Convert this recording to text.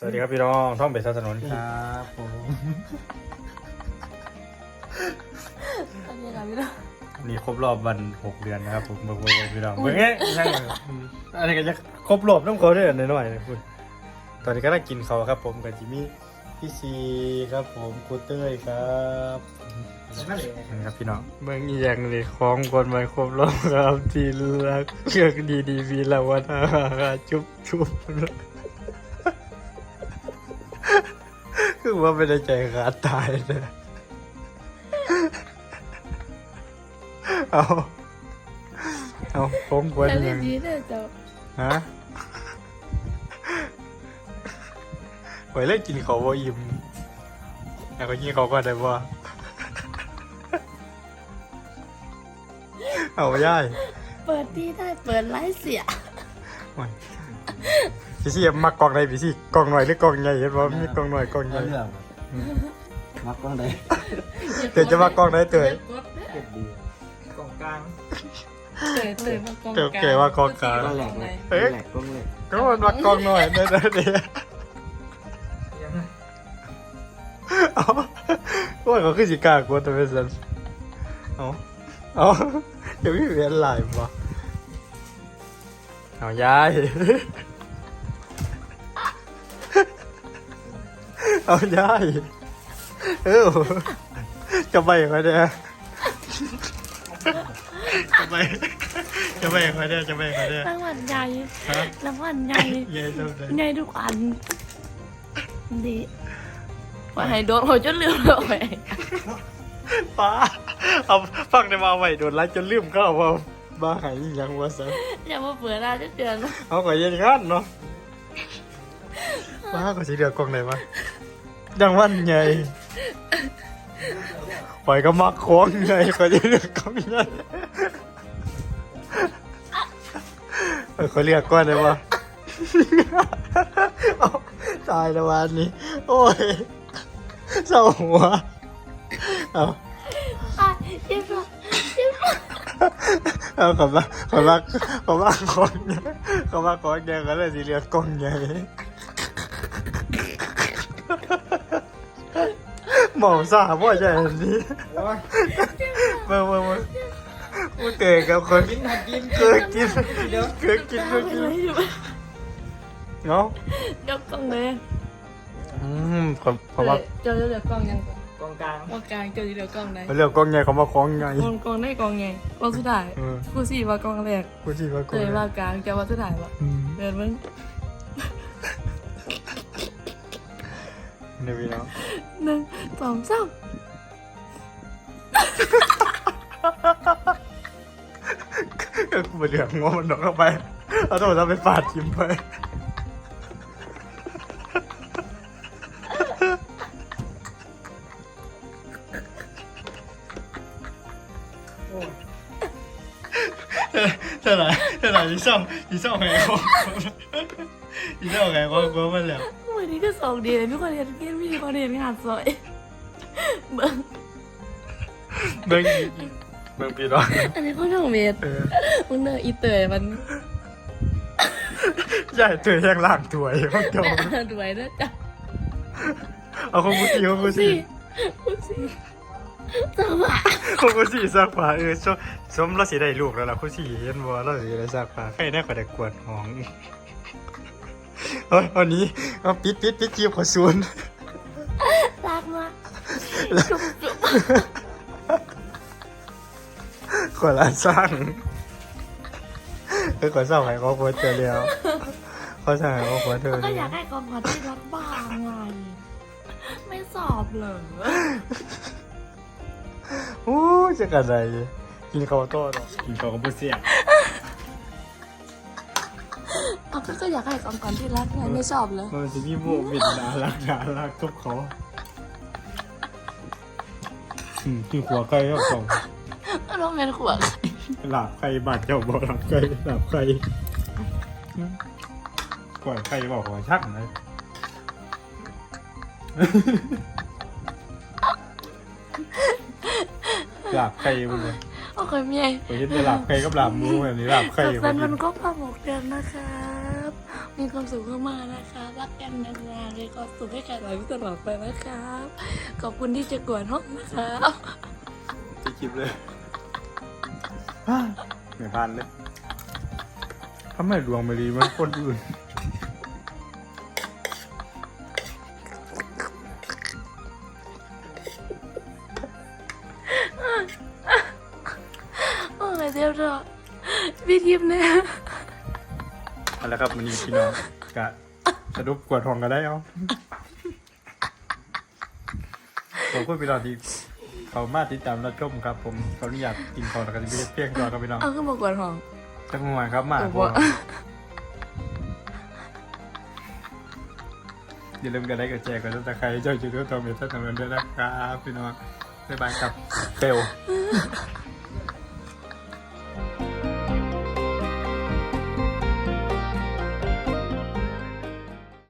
สวัสดีครับพี่น้องท่องเบสถนนครับผมอันนี้ค่ะพี่น้องนี่ครบรอบวันหกเดือนนะครับผมเบิ่งเบิ่งเบิ่งพี่น้องเบิ่งเงี้ยนั่งอืมอันนี้ก็จะครบรอบน้องเขาด้วยหน่อยๆนะคุณตอนนี้ก็นั่งกินเขาครับ ผมกับจิมี่พี่ซีครับผมกูเต้ยครับนี่ครับพี่น้องเบิ่งอีกอย่างเลยของคนมาครบรอบครับที่รักเลือกดีดีวีละวันอาจุ๊บจุ๊บ คือว่าไม่ได้ใจขาดตายเลยเอาเอาผมควรแต่ยัเล่นงดีเลยเจ้าฮะไว้เล่นกินเขาวบ่อิ่มแล้วก็กินเขาก็ได้บ่เอาย่ายเปิดดีได้เปิดไลฟ์เสียโอ้ย พี่ซี่มักกล่องไหนพี่ซี่กล่องหน่อยหรือกล่องใหญ่เห็นบ่มีกล่องหน่อยกล่องใหญ่เรื่องมักกล้องใดเดี๋ยจะมากล่องไหนเตยเก็บดีกล้องกลางเตยเตยมากกองเตยเตยว่ากองกลางกล้องแหลกเลยเอ๊ะแหลกกล้องแหลกก็มันมักกล่องหน่อยเด้อเด้อเด้อเอาว่าเขาคือสิกล้ากลัวแต่เป็นสันเอาเอาเดี๋ยวพี่เวียนหลายบ่เอายาย เอายายเออจะไปยังไงเนี่ยจะไปจะไปยังไงเนี่ยจะไปยังไงเนี่ยรางวัลใหญ่ฮะรางวัลใหญ่ยายเท่าไหร่ใหญ่ทุกอันดีว่าให้โดนหัวจนลืมเลยป้าเอาฟังได้มาไว้โดนไล่จนลืมก็เอาว่าบ้าหายอีหยังวะซะอย่ามาเปิดหน้าจะเดือนนะเอาก็อยังงั้นเนาะป้าก็สิเดือกกองไหนมา ดังวันใหญ่ปล่อยก็มักโค้งใหญ่ก็จะเลือกกองใหญ่เออเขาเรียกก้อนได้ปะตายแล้ววันนี้ โอ้ยเศร้าหัวเอาเอาขอบมาขอบมาขอบมาคนขอบมาคนเดียกันเลยสิเรียกกล้องใหญ่ หมอสาว่าใหญ่แบบนี้เมื่อเมื่อเมื่อกูเตะกับคนกินหัดกินเคยกินเคยกินเคยกินเนาะยกกล้องเลยอืมผมผมว่าเจ้าจะเหลือกล้องยังก่อนกล้องกลางกล้องกลางเจ้าจะเหลือกล้องไหนเรียกกล้องใหญ่เขามาคล้องใหญ่กล้องกล้องได้กล้องไงกล้องสุดท้ายเออกูสี่ว่ากล้องแรกกูจีว่ากเตล้องยใหญ่ว่ากลางเจ้าว่าสุดท้ายวะอืมเดินมึง นี่พี่น้องหนึ่งสองสามก็กูไปเหลืองงอมันดอกเข้าไปเอาโท รศัพท์ไปฟาดทิมไปเท่าไหร่เท่าไหร่ที่ซ่อมที่ซ่อมไงของที่ซ่อมไงของกูมันแล้ววันนี้ก็สองดีเลยไม่คนเรียนเกมพี่คนเรียนงานซอยเบิ้งเบิ่งเบิ่งพี่น้องอันนี้เขาทำเมดเออมึงเนออีเตยมันใหญ่เธอยังล่างถวยพวกโจแม่ด้วยนะจ๊ะเอาของกูสีของกูสีกูสี่จังหวะของกูสีซักผ้าเออชมชมเราสีได้ลูกแล้วล่ะกูสีเห็นบ่เราสีได้ซักผ้าใครแน่ก็ได้กวดห้อง เฮ้ยวันนี้เอาปิดปิดปิดจีบขอซูนรักมากจุ๊บจุ๊บขอลาสร้างเออขอสร้างให้เขาควรเจอแล้วเขาสร้างให้เขาควรเธอก็เลยอยากให้กองขอที่รักบ้างไง ไม่สอบเหรอโอ้ยจะกันอะไรกินข้าวต้มกินข้าวกับเสีย ก็อยากให้กองก่อนที่รักไงไม่ชอบเลยมันจะมีโมบิดดาลักดาลักทุบเขาอืมกินหัวไก่ก็สองก็ต้องเป็นขวดหลับไก่บาดเจ้าบ่หลับไก่หลับไก่ปล่อยไก่บอกหัวชักเลยหลับไก่มันเลยโอเคเมียผมเห็นแต่หลับไก่กับหลับหมูแบบนี้หลับไก่กับแฟนมันก็ประหมกเดือนนะครับ มีความสุขมากๆนะคะรักกันนานๆเลยความสุขให้กันหลายตลอดไปนะครับ ขอบคุณที่จะกวนห้องนะครับจะคลิปเลยไม่พลาดเลยทำไมดวงไม่ดีเหมันคนอื่นโอ้ยเดี๋ยวรอพี่ทิพย์เนี่ย เอาละครับมันนี้พี่น้องกะจะรุบกวดทองกันได้เอาผมพูดพี่น้องที่เขามาติดตามรับชมครับ ผมเขาอนุญาตกินของแล้วก็จะไม่ได้เพียงตัวครับพี่น้องเอาขึ้นมากวนห้องจังหวะครับมาโอ้โหผมอย่าลืมกันได้กับแจกกันตั้งแต่ใครเจ้าจุดตัวเมทัลทำเงินด้วยนะครับพี่น้องบ๊ายบายครับเฟล